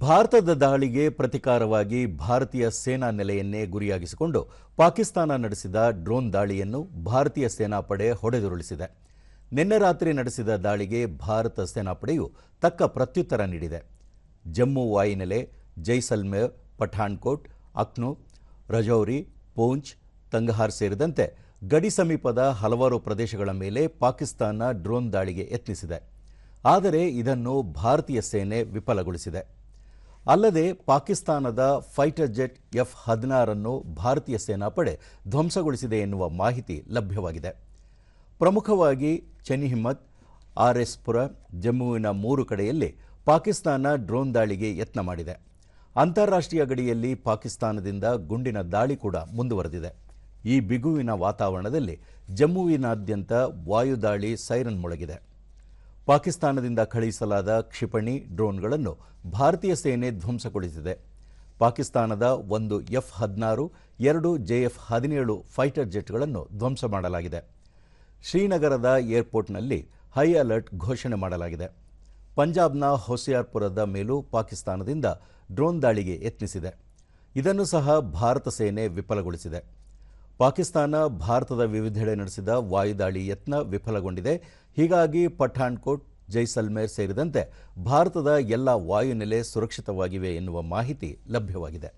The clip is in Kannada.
ಭಾರತದ ದಾಳಿಗೆ ಪ್ರತಿಕಾರವಾಗಿ ಭಾರತೀಯ ಸೇನಾ ನೆಲೆಯನ್ನೇ ಗುರಿಯಾಗಿಸಿಕೊಂಡು ಪಾಕಿಸ್ತಾನ ನಡೆಸಿದ ಡ್ರೋನ್ ದಾಳಿಯನ್ನು ಭಾರತೀಯ ಸೇನಾಪಡೆ ಹೊಡೆದುರುಳಿಸಿದೆ. ನಿನ್ನೆ ರಾತ್ರಿ ನಡೆಸಿದ ದಾಳಿಗೆ ಭಾರತ ಸೇನಾಪಡೆಯು ತಕ್ಕ ಪ್ರತ್ಯುತ್ತರ ನೀಡಿದೆ. ಜಮ್ಮು ವಾಯುನೆಲೆ, ಜೈಸಲ್ಮೇರ್, ಪಠಾಣ್ಕೋಟ್, ಅಕ್ನೂ, ರಜೌರಿ, ಪೂಂಚ್, ತಂಗಹಾರ್ ಸೇರಿದಂತೆ ಗಡಿ ಸಮೀಪದ ಹಲವಾರು ಪ್ರದೇಶಗಳ ಮೇಲೆ ಪಾಕಿಸ್ತಾನ ಡ್ರೋನ್ ದಾಳಿಗೆ ಯತ್ನಿಸಿದೆ. ಆದರೆ ಇದನ್ನು ಭಾರತೀಯ ಸೇನೆ ವಿಫಲಗೊಳಿಸಿದೆ. ಅಲ್ಲದೆ ಪಾಕಿಸ್ತಾನದ ಫೈಟರ್ ಜೆಟ್ ಎಫ್ ಹದಿನಾರನ್ನು ಭಾರತೀಯ ಸೇನಾಪಡೆ ಧ್ವಂಸಗೊಳಿಸಿದೆ ಎನ್ನುವ ಮಾಹಿತಿ ಲಭ್ಯವಾಗಿದೆ. ಪ್ರಮುಖವಾಗಿ ಚೆನ್ಹಿಮ್ಮತ್ ಆರ್ ಎಸ್ ಪುರ, ಜಮ್ಮುವಿನ ಮೂರು ಕಡೆಯಲ್ಲಿ ಪಾಕಿಸ್ತಾನ ಡ್ರೋನ್ ದಾಳಿಗೆ ಯತ್ನ ಮಾಡಿದೆ. ಅಂತಾರಾಷ್ಟ್ರೀಯ ಗಡಿಯಲ್ಲಿ ಪಾಕಿಸ್ತಾನದಿಂದ ಗುಂಡಿನ ದಾಳಿ ಕೂಡ ಮುಂದುವರೆದಿದೆ. ಈ ಬಿಗುವಿನ ವಾತಾವರಣದಲ್ಲಿ ಜಮ್ಮುವಿನಾದ್ಯಂತ ವಾಯುದಾಳಿ ಸೈರನ್ ಮೊಳಗಿದೆ. ಪಾಕಿಸ್ತಾನದಿಂದ ಕಳುಹಿಸಲಾದ ಕ್ಷಿಪಣಿ ಡ್ರೋನ್ಗಳನ್ನು ಭಾರತೀಯ ಸೇನೆ ಧ್ವಂಸಗೊಳಿಸಿದೆ. ಪಾಕಿಸ್ತಾನದ ಒಂದು ಎಫ್ ಹದಿನಾರು, ಎರಡು ಜೆಎಫ್ ಹದಿನೇಳು ಫೈಟರ್ ಜೆಟ್ಗಳನ್ನು ಧ್ವಂಸ ಮಾಡಲಾಗಿದೆ. ಶ್ರೀನಗರದ ಏರ್ಪೋರ್ಟ್ನಲ್ಲಿ ಹೈ ಅಲರ್ಟ್ ಘೋಷಣೆ ಮಾಡಲಾಗಿದೆ. ಪಂಜಾಬ್ನ ಹೊಸಿಯಾರ್ಪುರದ ಮೇಲೂ ಪಾಕಿಸ್ತಾನದಿಂದ ಡ್ರೋನ್ ದಾಳಿಗೆ ಯತ್ನಿಸಿದೆ. ಇದನ್ನು ಸಹ ಭಾರತ ಸೇನೆ ವಿಫಲಗೊಳಿಸಿದೆ. ಪಾಕಿಸ್ತಾನ ಭಾರತದ ವಿವಿಧೆಡೆ ನಡೆಸಿದ ವಾಯುದಾಳಿ ಯತ್ನ ವಿಫಲಗೊಂಡಿದೆ. ಹೀಗಾಗಿ ಪಠಾಣ್ಕೋಟ್ ಜೈಸಲ್ಮೇರ್ ಸೇರಿದಂತೆ ಭಾರತದ ಎಲ್ಲ ವಾಯುನೆಲೆ ಸುರಕ್ಷಿತವಾಗಿವೆ ಎನ್ನುವ ಮಾಹಿತಿ ಲಭ್ಯವಾಗಿದೆ.